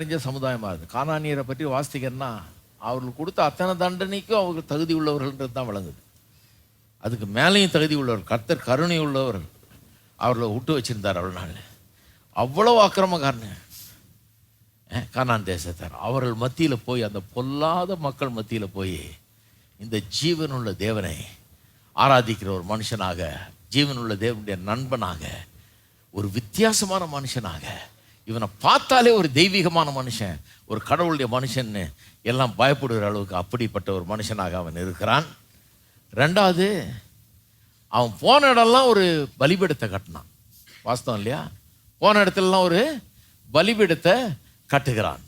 அறிஞ்ச சமுதாயமாக இருக்குது காணானியரை பற்றி வாசிக்கிறேன்னா அவர்களுக்கு கொடுத்த அத்தனை தண்டனைக்கும் அவங்க தகுதி உள்ளவர்கள்ன்றது தான் விளங்குது. அதுக்கு மேலேயும் தகுதி உள்ளவர் கர்த்தர் கருணை உள்ளவர் அவர்களை விட்டு வச்சிருந்தார் அவ்வளோ நாள். அவ்வளோ அக்கிரமக்காரனு. கானான் தேசத்தார். அவர்கள் மத்தியில் போய் அந்த பொல்லாத மக்கள் மத்தியில் போய் இந்த ஜீவனுள்ள தேவனை ஆராதிக்கிற ஒரு மனுஷனாக ஜீவனுள்ள தேவனுடைய நண்பனாக ஒரு வித்தியாசமான மனுஷனாக இவனை பார்த்தாலே ஒரு தெய்வீகமான மனுஷன் ஒரு கடவுளுடைய மனுஷன்னு எல்லாம் பயப்படுகிற அளவுக்கு அப்படிப்பட்ட ஒரு மனுஷனாக அவன் இருக்கிறான். ரெண்டாவது அவன் போன இடம்லாம் ஒரு பலிபீடத்தை கட்டினான். வாஸ்தவம் இல்லையா? போன இடத்துலலாம் ஒரு பலிபீடத்தை கட்டுகிறான்.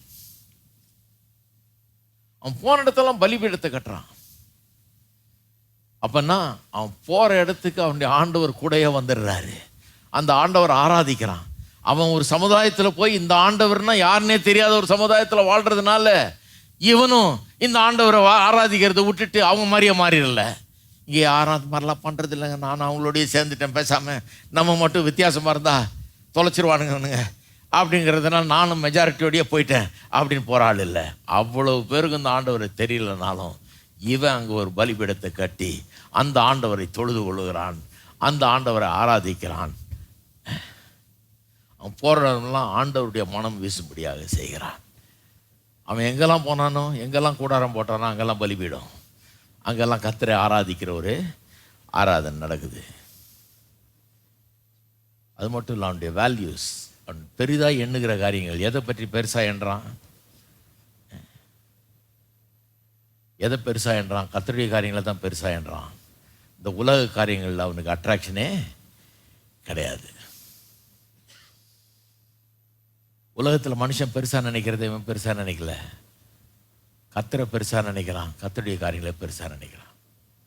அவன் போன இடத்தெல்லாம் பலிபீடத்தை கட்டுறான். அப்பன்னா அவன் போகிற இடத்துக்கு அவனுடைய ஆண்டவர் கூடயே வந்துடுறாரு. அந்த ஆண்டவர் ஆராதிக்கிறான். அவன் ஒரு சமுதாயத்தில் போய் இந்த ஆண்டவர்னா யாருன்னே தெரியாத ஒரு சமுதாயத்தில் வாழ்கிறதுனால இவனும் இந்த ஆண்டவரை ஆராதிக்கிறத விட்டுட்டு அவங்க மாதிரியே மாறிடல. இங்கே யாரும் அது மாதிரிலாம் பண்ணுறது இல்லைங்க. நான் அவங்களோடய சேர்ந்துட்டேன். பேசாமல் நம்ம மட்டும் வித்தியாசமாக இருந்தா தொலைச்சிருவானுங்கனுங்க. அப்படிங்கிறதுனால நானும் மெஜாரிட்டியோடய போயிட்டேன். அப்படின்னு போகிற ஆள் இல்லை. அவ்வளோ பேருக்கு இந்த ஆண்டவரை தெரியலனாலும் இவன் அங்கே ஒரு பலிபீடத்தை கட்டி அந்த ஆண்டவரை தொழுது கொள்ளுகிறான். அந்த ஆண்டவரை ஆராதிக்கிறான். அவன் போகிறவங்களாம் ஆண்டவருடைய மனம் வீசும்படியாக செய்கிறான். அவன் எங்கெல்லாம் போனானோ எங்கெல்லாம் கூடாரம் போட்டானோ அங்கெல்லாம் பலிபீடும். அங்கெல்லாம் கத்தரை ஆராதிக்கிற ஒரு ஆராதனை நடக்குது. அது மட்டும் இல்லை அவனுடைய வேல்யூஸ் அவன் பெரிதாக எண்ணுகிற காரியங்கள் எதை பற்றி பெருசாக என்றான் எதை பெருசாக என்றான் கத்தருடைய காரியங்களை தான் பெருசாக என்றான் இந்த உலக காரியங்களில் அவனுக்கு அட்ராக்ஷனே கிடையாது. உலகத்தில் மனுஷன் பெருசாக நினைக்கிறத இவன் பெருசாக நினைக்கல. கத்திர பெருசாக நினைக்கிறான். கத்தருடைய காரியங்களை பெருசாக நினைக்கிறான்.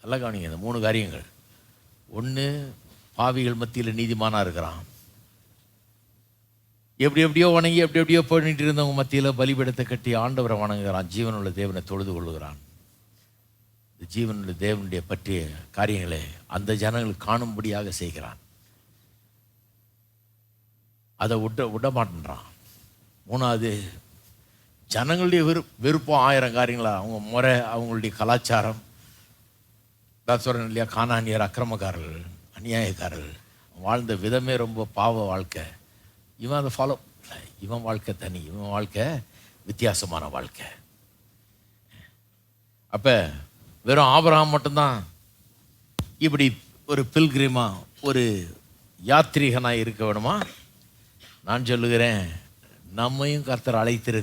நல்லா கவனிங்க இந்த மூணு காரியங்கள். ஒன்று பாவிகள் மத்தியில் நீதிமானாக இருக்கிறான். எப்படி எப்படியோ வணங்கி எப்படி எப்படியோ பண்ணிட்டு இருந்தவங்க மத்தியில் பலிபீடத்தை கட்டி ஆண்டவரை வணங்குகிறான். ஜீவனுள்ள தேவனை தொழுது கொள்ளுகிறான். இந்த ஜீவனுள்ள தேவனுடைய பற்றிய காரியங்களை அந்த ஜனங்கள் காணும்படியாக செய்கிறான். அதை விட்ட விட மாட்டேன்றான் மூணாவது ஜனங்களுடைய வெறு விருப்பம் ஆயிரம் காரியங்களா? அவங்க முறை அவங்களுடைய கலாச்சாரம். தான் சொல்கிறேன் இல்லையா காணானியர் அக்கிரமக்காரர்கள் அநியாயக்காரர்கள். வாழ்ந்த விதமே ரொம்ப பாவ வாழ்க்கை. இவன் அதை ஃபாலோ இவன் வாழ்க்கை தனி இவன் வாழ்க்கை வித்தியாசமான வாழ்க்கை. அப்போ வெறும் ஆபரகம் மட்டும்தான் இப்படி ஒரு பில்கிரிமா ஒரு யாத்ரீகனாக இருக்க வேணுமா? நான் சொல்லுகிறேன் நம்மையும் கர்த்தர் அழைத்திருக்க